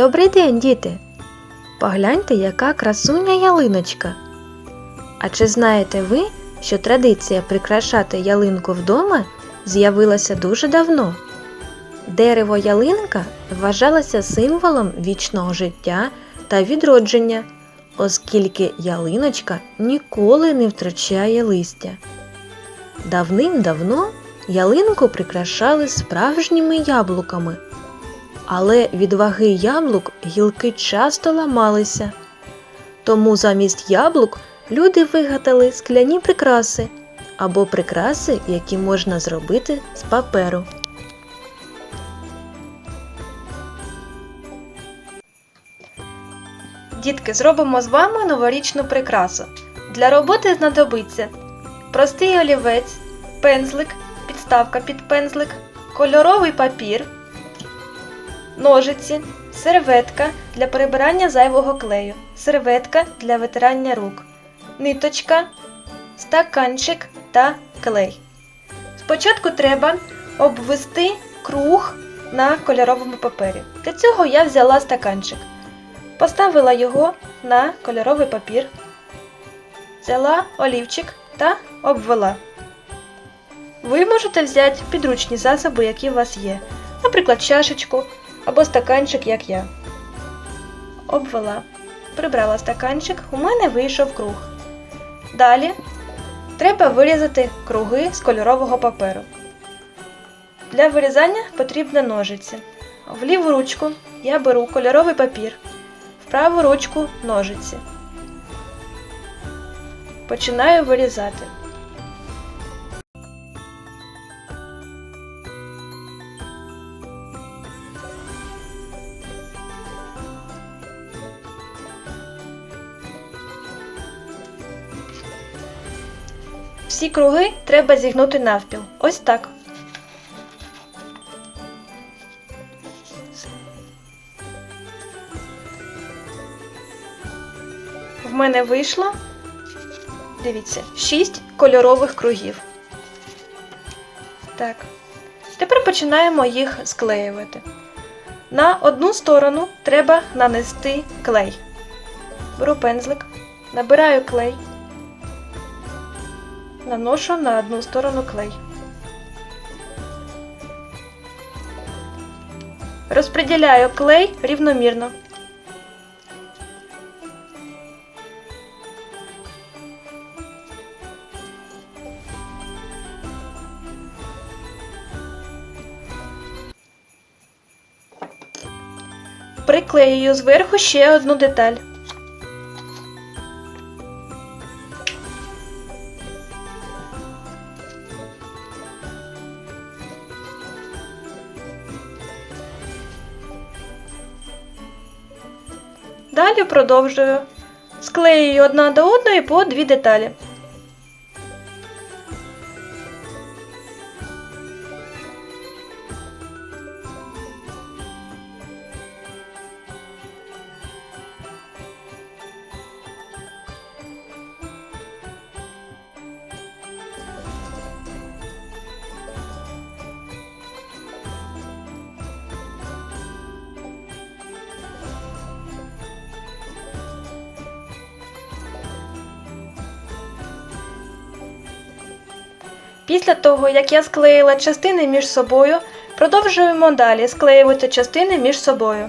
Добрий день, діти! Погляньте, яка красуня ялиночка. А чи знаєте ви, що традиція прикрашати ялинку вдома з'явилася дуже давно? Дерево ялинка вважалося символом вічного життя та відродження, оскільки ялиночка ніколи не втрачає листя. Давним-давно ялинку прикрашали справжніми яблуками, але від ваги яблук гілки часто ламалися. Тому замість яблук люди вигадали скляні прикраси або прикраси, які можна зробити з паперу. Дітки, зробимо з вами новорічну прикрасу. Для роботи знадобиться простий олівець, пензлик, підставка під пензлик, кольоровий папір, ножиці, серветка для перебирання зайвого клею, серветка для витирання рук, ниточка, стаканчик та клей. Спочатку треба обвести круг на кольоровому папері. Для цього я взяла стаканчик. Поставила його на кольоровий папір, взяла олівчик та обвела. Ви можете взяти підручні засоби, які у вас є, наприклад, чашечку або стаканчик, як я. Обвела. Прибрала стаканчик, у мене вийшов круг. Далі треба вирізати круги з кольорового паперу. Для вирізання потрібні ножиці. В ліву ручку я беру кольоровий папір в праву ручку ножиці. Починаю вирізати. Всі круги треба зігнути навпіл. Ось так. В мене вийшло, дивіться, 6 кольорових кругів. Так. Тепер починаємо їх склеювати. На одну сторону треба нанести клей. Беру пензлик, набираю клей, наношу на одну сторону клей. Розподіляю клей рівномірно. Приклеюю зверху ще одну деталь. Далі продовжую. Склеюю одна до одної по дві деталі. Після того, як я склеїла частини між собою, продовжуємо далі склеювати частини між собою.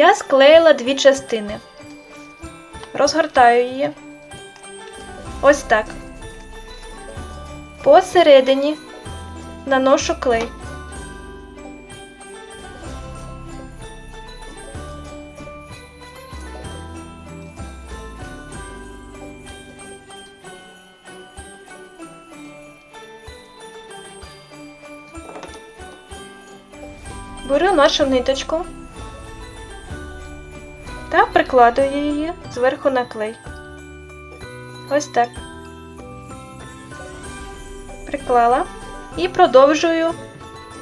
Я склеїла дві частини. Розгортаю її. Ось так. Посередині наношу клей. Беру нашу ниточку та прикладую її зверху на клей. Ось так. Приклала і продовжую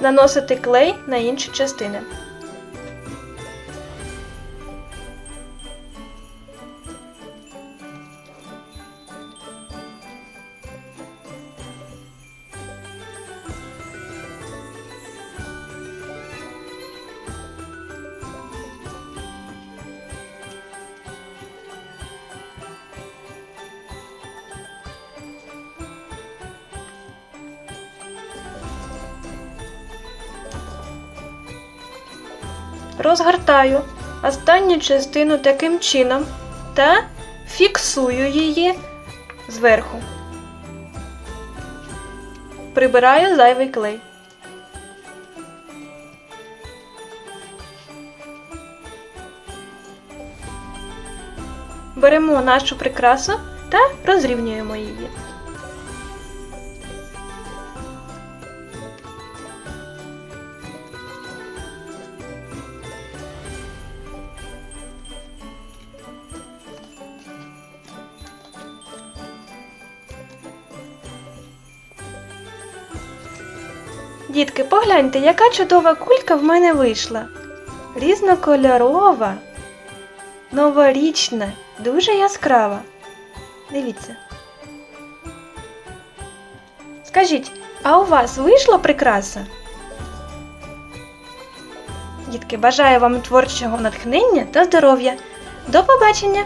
наносити клей на інші частини. Розгортаю останню частину таким чином та фіксую її зверху. Прибираю зайвий клей. Беремо нашу прикрасу та розрівнюємо її. Дітки, погляньте, яка чудова кулька в мене вийшла. Різнокольорова, новорічна, дуже яскрава. Дивіться. Скажіть, а у вас вийшла прикраса? Дітки, бажаю вам творчого натхнення та здоров'я. До побачення!